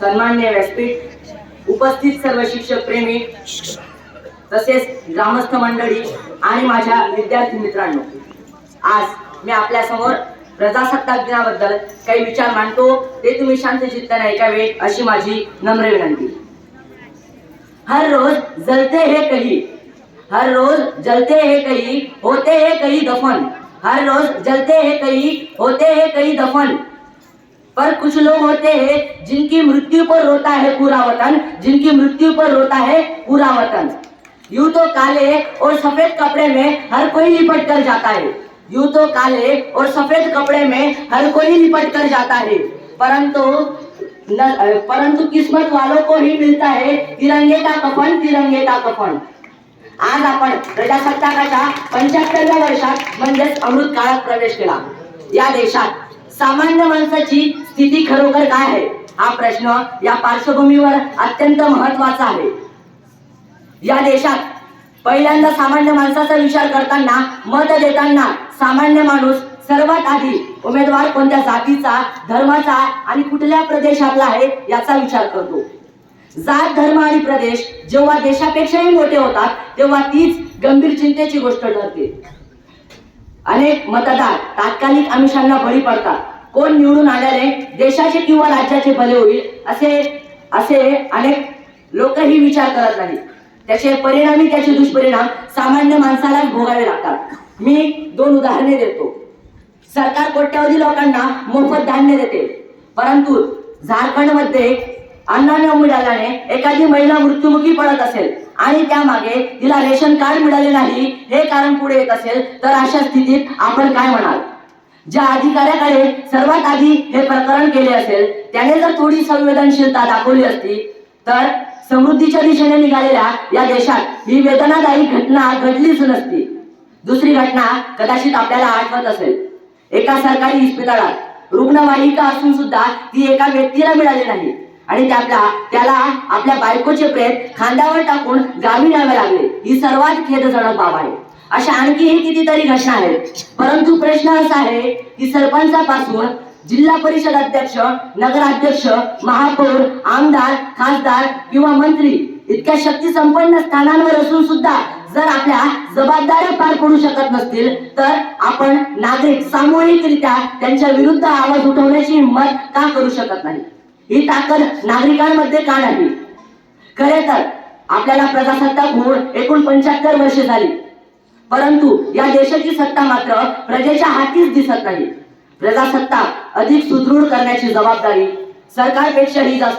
सन्मान्य व्यासपीठ उपस्थित सर्व शिक्षक प्रेमी तसेच ग्रामस्थ मंडळी आणि माझ्या विद्यार्थी मित्रांनो आज मी आपल्यासमोर प्रजासत्ताक दिनाबद्दल काही विचार मांडतो. ते तुम्ही शांत चित्ताने ऐकावे अशी माझी नम्र विनंती. हर रोज जलते हे कही हर रोज जलते हे कही होते हे कही दफन. हर रोज जलते हे कही होते हे कही दफन. पर कुछ लोग होते हैं जिनकी मृत्यु पर रोता है पूरा वतन जिनकी मृत्यु पर रोता है पूरा वतन। यूं तो काले और सफेद कपड़े में हर कोई लिपट कर जाता है। यूं तो काले और सफेद कपड़े में हर कोई लिपट कर जाता है। परंतु परंतु किस्मत वालों को ही मिलता है तिरंगे का कफन तिरंगे का कफन। आज आपण प्रजासत्ताकाच्या पंच्याहत्तरव्या वर्षात म्हणजेच अमृत काळात प्रवेश केला। या देशात सामान्य माणसाची स्थिती खरोखर काय आहे? हा प्रश्न या पार्श्वभूमीवर अत्यंत महत्त्वाचा आहे. या देशात पहिल्यांदा सामान्य माणसाचा विचार करताना मत देताना सामान्य माणूस सर्वात आधी उमेदवार कोणत्या जातीचा धर्माचा आणि कुठल्या प्रदेशातला आहे याचा विचार करतो. जात धर्म आणि प्रदेश जेव्हा देशापेक्षाही मोठे होतात तेव्हा तीच गंभीर चिंतेची गोष्ट ठरते. अनेक मतदार तात्कालिक आमिषांना बळी पडतात. कोण निवडून आल्याने देशाचे किंवा राज्याचे भले होईल असे असे अनेक लोकही विचार करत नाहीत. त्याचे परिणामी त्याचे दुष्परिणाम सामान्य माणसालाच भोगावे लागतात. मी दोन उदाहरणे देतो. सरकार कोट्यावधी लोकांना मोफत धान्य देते. परंतु झारखंडमध्ये अन्न न मिळाल्याने एखादी महिला मृत्युमुखी पडत असेल आणि त्यामागे तिला रेशन कार्ड मिळाले नाही हे कारण पुढे येत असेल तर अशा स्थितीत आपण काय म्हणाल? ज्या अधिकाऱ्याकडे सर्वात आधी हे प्रकरण केले असेल त्याने जर थोडी संवेदनशीलता दाखवली असती तर समृद्धीच्या दिशेने निघालेल्या या देशात ही वेदनादायी घटना घडलीच नसती. दुसरी घटना कदाचित आपल्याला आठवत असेल. एका सरकारी इस्पितळात रुग्णवाहिका असून सुद्धा ती एका व्यक्तीला मिळाली नाही आणि त्यातला त्याला आपल्या बायकोचे प्रेत खांद्यावर टाकून गावी न्यावे लागले. ही सर्वात खेदजनक बाब आहे. अशा आणखीही कितीतरी घटना आहेत. परंतु प्रश्न असा आहे की सरपंचापासून जिल्हा परिषद अध्यक्ष नगराध्यक्ष महापौर आमदार खासदार किंवा मंत्री इतक्या शक्ती संपन्न स्थानांवर असून सुद्धा जर आपल्या जबाबदाऱ्या पार पडू शकत नसतील तर आपण नागरिक सामूहिकरित्या त्यांच्या विरुद्ध आवाज उठवण्याची हिंमत का करू शकत नाही? ही ताकद नागरिकांमध्ये का नाही? खरे तर आपल्याला प्रजासत्ताक होऊन एकूण पंच्याहत्तर वर्षे झाली. परंतु या देशाची सत्ता मात्र प्रजेच्या हातीच दिसत नाही. प्रजासत्ताक अधिक सुदृढ करण्याची जबाबदारी सरकारपेक्षाही जास्त